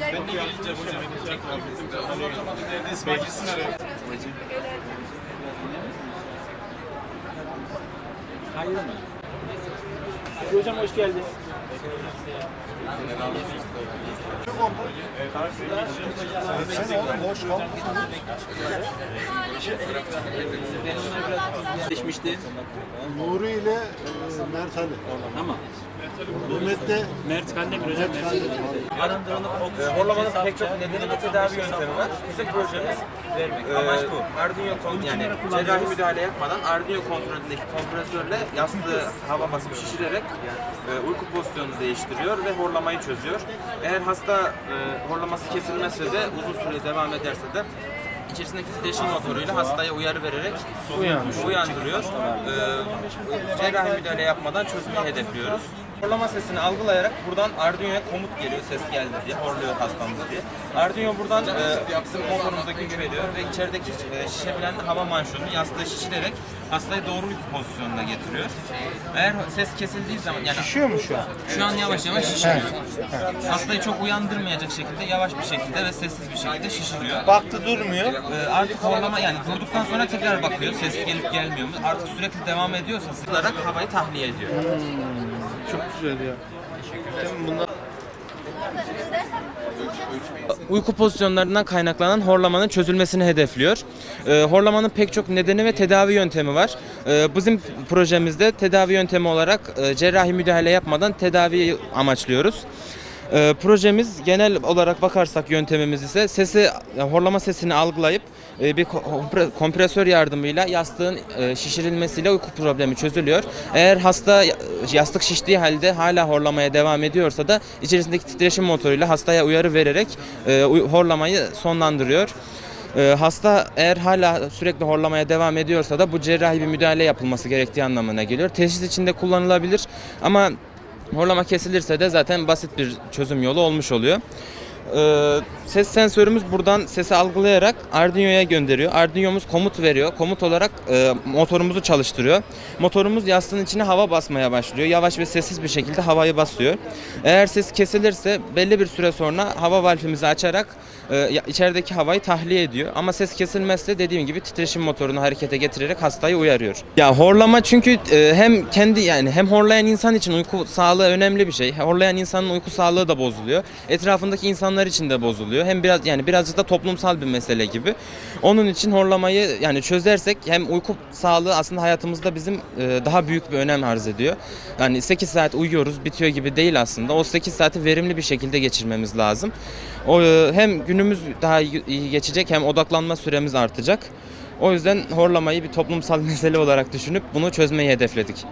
Ben de gelince hocam tekrar otomatik neredeyse meclisin arıyor. Hayır mı? Hocam hoş geldin. Seçmişti. Nuri ile e, Mert Ali. Ama Mehmet de Mert Kandemir hocam. arındırılıp horlamanın pek çok nedeni ve tedavi yöntemi var. Bizim projemiz amaç bu. Arduino kon yani cerrahi müdahale yapmadan Arduino kontrolündeki kompresörle yastığı hava basıp şişirerek e, uyku pozisyonunu değiştiriyor ve horlamayı çözüyor. Eğer hasta e, horlaması kesilmezse de uzun süre devam ederse de içerisindeki titreşim motoruyla hastaya uyarı vererek uyandırıyor. Ee, cerrahi müdahale yapmadan çözmeyi hedefliyoruz. Horlama sesini algılayarak buradan Arduino'ya komut geliyor ses geldi diye, horluyor hastamız diye. Arduino buradan e, motorumuza güç veriyor ve içerideki e, şişebilen hava manşonunu yastığı şişirerek hastayı doğru uyku pozisyonuna getiriyor. Eğer ses kesildiği zaman yani şişiyor mu şu an? şu an yavaş yavaş şişiriyor. Hastayı çok uyandırmayacak şekilde yavaş bir şekilde ve sessiz bir şekilde şişiriyor. Baktı durmuyor. Ee, artık horlama yani durduktan sonra tekrar bakıyor ses gelip gelmiyor mu? Artık sürekli devam ediyorsa sıkarak havayı tahliye ediyor. Ya. Bunlar Uyku pozisyonlarından kaynaklanan horlamanın çözülmesini hedefliyor. Ee, horlamanın pek çok nedeni ve tedavi yöntemi var. Ee, bizim projemizde tedavi yöntemi olarak e, cerrahi müdahale yapmadan tedaviyi amaçlıyoruz. Ee, projemiz genel olarak bakarsak yöntemimiz ise sesi horlama sesini algılayıp e, bir kompre- kompresör yardımıyla yastığın e, şişirilmesiyle uyku problemi çözülüyor. Eğer hasta yastık şiştiği halde hala horlamaya devam ediyorsa da içerisindeki titreşim motoruyla hastaya uyarı vererek e, horlamayı sonlandırıyor. E, Hasta eğer hala sürekli horlamaya devam ediyorsa da bu cerrahi bir müdahale yapılması gerektiği anlamına geliyor. Teşhis içinde kullanılabilir ama horlama kesilirse de zaten basit bir çözüm yolu olmuş oluyor. Ee, ses sensörümüz buradan sesi algılayarak Arduino'ya gönderiyor. Arduino'muz komut veriyor. Komut olarak e, motorumuzu çalıştırıyor. Motorumuz yastığın içine hava basmaya başlıyor. Yavaş ve sessiz bir şekilde havayı basıyor. Eğer ses kesilirse belli bir süre sonra hava valfimizi açarak e, içerideki havayı tahliye ediyor. Ama ses kesilmezse dediğim gibi titreşim motorunu harekete getirerek hastayı uyarıyor. Ya horlama çünkü e, hem kendi yani hem horlayan insan için uyku sağlığı önemli bir şey. Horlayan insanın uyku sağlığı da bozuluyor. Etrafındaki insanlar için de bozuluyor. Hem biraz yani birazcık da toplumsal bir mesele gibi. Onun için horlamayı yani çözersek hem uyku sağlığı aslında hayatımızda bizim e, daha büyük bir önem arz ediyor. Yani 8 saat uyuyoruz bitiyor gibi değil aslında. O 8 saati verimli bir şekilde geçirmemiz lazım. O e, hem günümüz daha iyi geçecek hem odaklanma süremiz artacak. O yüzden horlamayı bir toplumsal mesele olarak düşünüp bunu çözmeyi hedefledik.